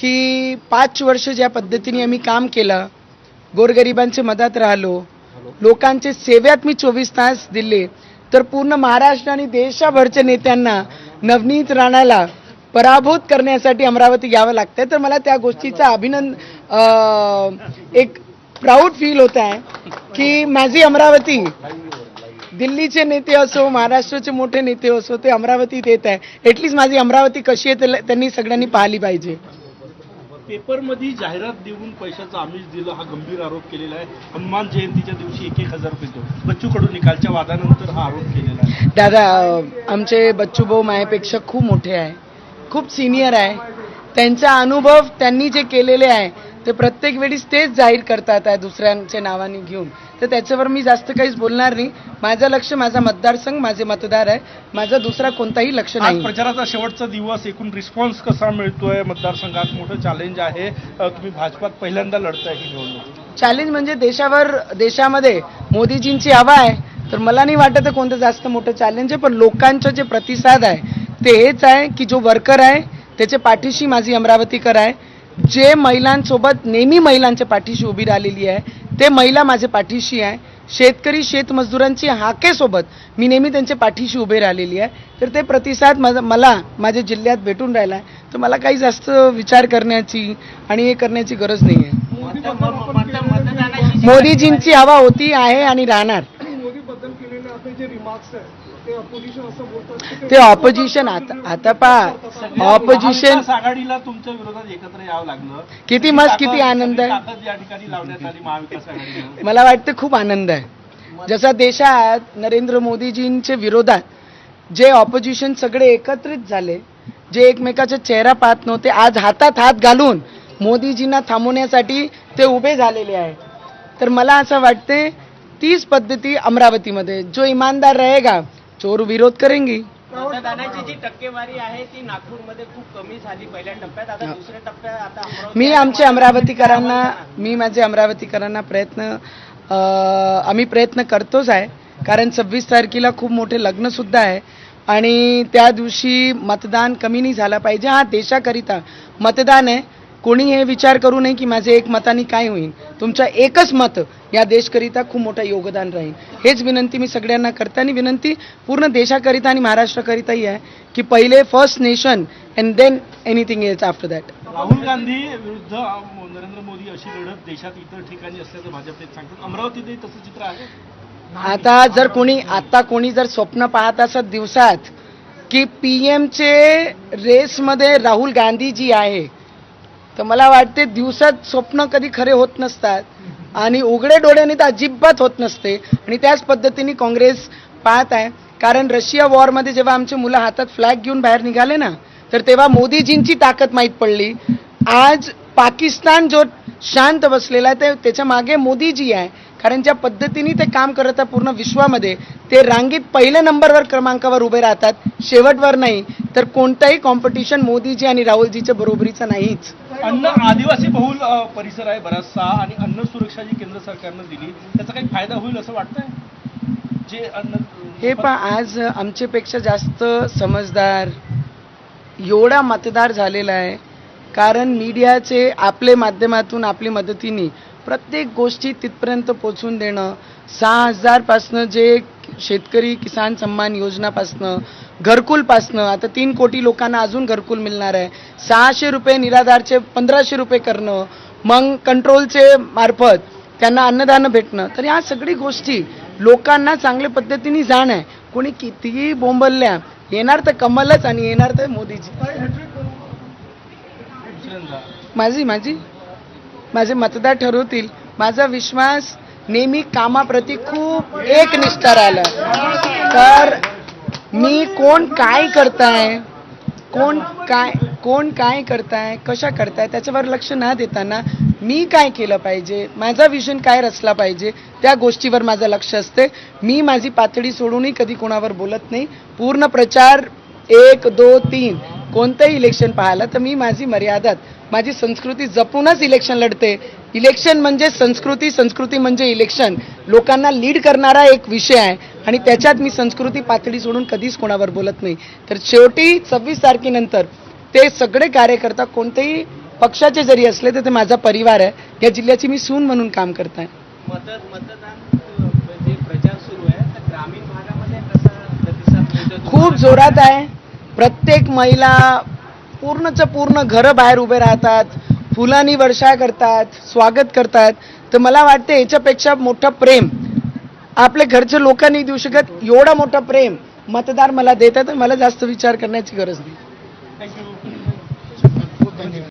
की पाच वर्ष ज्या पद्धतीने आम्ही काम केलं गोरगरिबांच्या मदत राहिलो लोकांचे सेवेत मी चोवीस तास दिले तर पूर्ण महाराष्ट्र आणि देशाभरच्या नेत्यांना नवनीत राणाला पराभूत करण्यासाठी अमरावती यावं लागतंय. तर मला त्या गोष्टीचा अभिनंद एक प्राऊड फील होत आहे की माझी अमरावती दिल्लीचे नेते असो महाराष्ट्राचे मोठे नेते असो ते अमरावतीत येत आहे. एटलीस्ट माझी अमरावती कशी आहे त्यांनी सगळ्यांनी पाहिली पाहिजे. पेपरमध्ये जाहिरात देऊन पैशाचं आमिष दिलं हा गंभीर आरोप केलेला आहे. हनुमान जयंतीच्या दिवशी एक एक हजार रुपये देऊ बच्चू कडू निकालच्या वादानंतर हा आरोप केलेला आहे. दादा आमचे बच्चू भाऊ मायापेक्षा खूप मोठे आहे. खूप सिनियर आहे. त्यांचा अनुभव त्यांनी जे केलेले आहे ते प्रत्येक वेळीस तेच जाहीर करतात आहे दुसऱ्यांच्या नावाने घेऊन. तर त्याच्यावर मी जास्त काहीच बोलणार नाही. माझं लक्ष माझा मतदारसंघ माझे मतदार आहे माझा दुसरा कोणताही लक्ष नाही प्रचाराचा शेवटचा दिवस एकूण रिस्पॉन्स कसा मिळतोय मतदारसंघात? मोठं चॅलेंज आहे. तुम्ही भाजपात पहिल्यांदा लढताय ही निवडणूक. चॅलेंज म्हणजे देशावर देशामध्ये मोदीजींची हवा आहे. तर मला नाही वाटत कोणतं जास्त मोठं चॅलेंज आहे पण लोकांचं जे प्रतिसाद आहे ते हेच आहे की जो वर्कर आहे त्याच्या पाठीशी माझी अमरावतीकर आहे. जे महिलांसोबत नेहमी महिलांच्या पाठीशी उभी राहिलेली आहे ते महिला माझ्या पाठीशी आहे. शेतकरी शेतमजदुरांची हाकेसोबत मी नेहमी त्यांच्या पाठीशी उभे राहिलेली आहे. तर ते प्रतिसाद माझा मला माझ्या जिल्ह्यात भेटून राहिला आहे. तर मला काही जास्त विचार करण्याची आणि हे करण्याची गरज नाही आहे. मोदीजींची हवा होती आहे आणि राहणार. ते ऑपोजिशन आता आता पहा ऑपोजिशन आघाडीला तुमच्या विरोधात एकत्र यावं लागलं. किती मस्त किती आनंद आहे. ताकद या ठिकाणी लावण्यात आली महाविकास आघाडीला मला वाटतं खूप आनंद आहे. जसा देशात नरेंद्र मोदीजींच्या विरोधात जे ऑपोजिशन सगळे एकत्रित झाले जे एकमेकाचा चेहरा पाहत नव्हते आज हातात हात घालून मोदीजींना थांबवण्यासाठी ते उभे झालेले आहे तर मला असं वाटते तीच पद्धती अमरावतीमध्ये जो इमानदार रहेगा चोर विरोध करेंगी। मतदानाची जी टक्केवारी आहे ती नागपूरमध्ये खूप कमी झाली पहिल्या टप्प्यात. आता दुसऱ्या टप्प्यात आता अमरावती मी आमच्या अमरावतीकरांना मी माझे अमरावतीकरांना प्रयत्न आम्ही प्रयत्न करतोच आहे. कारण सव्वीस तारखेला खूप मोठे लग्न सुद्धा आहे. आणि त्या दिवशी मतदान कमी नाही झालं पाहिजे. हा देशाकरिता मतदान आहे. कोणी हे विचार करू नये की माझे एक मताने काय होईल. तुमचं एकच मत या देशकरिता खूप मोठं योगदान राहील. हेच विनंती मी सगळ्यांना करते आणि विनंती पूर्ण देशाकरिता आणि महाराष्ट्राकरिताही आहे की पहिले first nation and then anything else after that Rahul Gandhi विरुद्ध नरेंद्र मोदी अशी लढत देशात इतर ठिकाणी असल्याचं भाजप सांगतात अमरावतीतही तसं चित्र आहे. आता जर कोणी आता कोणी जर स्वप्न पाहत असत दिवसात की पी एमचे रेसमध्ये राहुल गांधी जी आहे तर मला वाटते दिवसात स्वप्न कधी खरे होत नसतात. आणि उघडे डोळ्याने तर अजिबात होत नसते. आणि त्याच पद्धतीने काँग्रेस पाहत आहे. कारण रशिया वॉरमध्ये जेव्हा आमचे मुलं हातात फ्लॅग घेऊन बाहेर निघाले ना तर तेव्हा मोदीजींची ताकद माहीत पडली. आज पाकिस्तान जो शांत बसलेला आहे ते त्याच्यामागे मोदीजी आहे. कारण ज्या पद्धतीने ते काम करत आहे पूर्ण विश्वामध्ये ते रांगेत पहिल्या नंबरवर क्रमांकावर उभे राहतात. शेवटवर नाही. तर कोणताही कॉम्पिटिशन मोदीजी आणि राहुलजीच्या बरोबरीचं नाहीच. अन्न आदिवासी बहुल परिसर आहे बराचसा आणि अन्न सुरक्षा जी केंद्र सरकारनं दिली त्याचा काही फायदा होईल असं वाटतंय? जे अन्न हे पण आज आमच्यापेक्षा जास्त समजदार एवढा मतदार झालेला आहे कारण मीडियाचे आपले माध्यमातून आपली मदतीने प्रत्येक गोष्टी तिथपर्यंत पोचवून देणं सहा हजारपासनं जे शेतकरी किसान सन्मान योजनापासनं घरकुलपासनं आता तीन कोटी लोकांना अजून घरकुल मिळणार आहे. सहाशे रुपये निराधारचे पंधराशे रुपये करणं मग कंट्रोलचे मार्फत त्यांना अन्नदान भेटणं. तर या सगळी गोष्टी लोकांना चांगल्या पद्धतीने जाण आहे. कोणी कितीही बोंबलल्या येणार तर कमलच आणि येणार तर मोदीजी. माझी माझी? माझे मतदार ठरवतील. माझा विश्वास नेहमी कामाप्रती खूप एक निष्ठा राहिला. तर मी कोण काय करताय? कोण काय कोण काय करताय? कशा करताय? त्याच्यावर लक्ष न देताना मी काय केलं पाहिजे? माझा विजन काय रचला पाहिजे? त्या गोष्टीवर माझं लक्ष असते. मी माझी पातळी सोडूनही कधी कोणावर बोलत नाही. पूर्ण प्रचार एक दो तीन. कोणतंही इलेक्शन पाहिलं तर मी माझी मर्यादात माझी संस्कृती जपूनच इलेक्शन लढते. इलेक्शन म्हणजे संस्कृती संस्कृती म्हणजे इलेक्शन लोकांना लीड करणारा एक विषय आहे. आणि त्याच्यात मी संस्कृती पातळी सोडून कधीच कोणावर बोलत नाही. तर शेवटी सव्वीस तारखेनंतर ते सगळे कार्यकर्ता कोणतेही पक्षाचे जरी असले तर ते माझा परिवार आहे. या जिल्ह्याची मी सून म्हणून काम करताय. मत मतदान अ, जे प्रचार सुरू आहे. खूप जोरात आहे. प्रत्येक महिला पूर्णच पूर्ण घरं बाहेर उभे राहतात. फुलांनी वर्षा करतात स्वागत करतात. तर मला वाटतं याच्यापेक्षा मोठं प्रेम आपल्या घरच्या लोकांनी देऊ शकत. एवढा मोठा प्रेम मतदार मला देतात तर मला जास्त विचार करण्याची गरज नाही. थँक्यू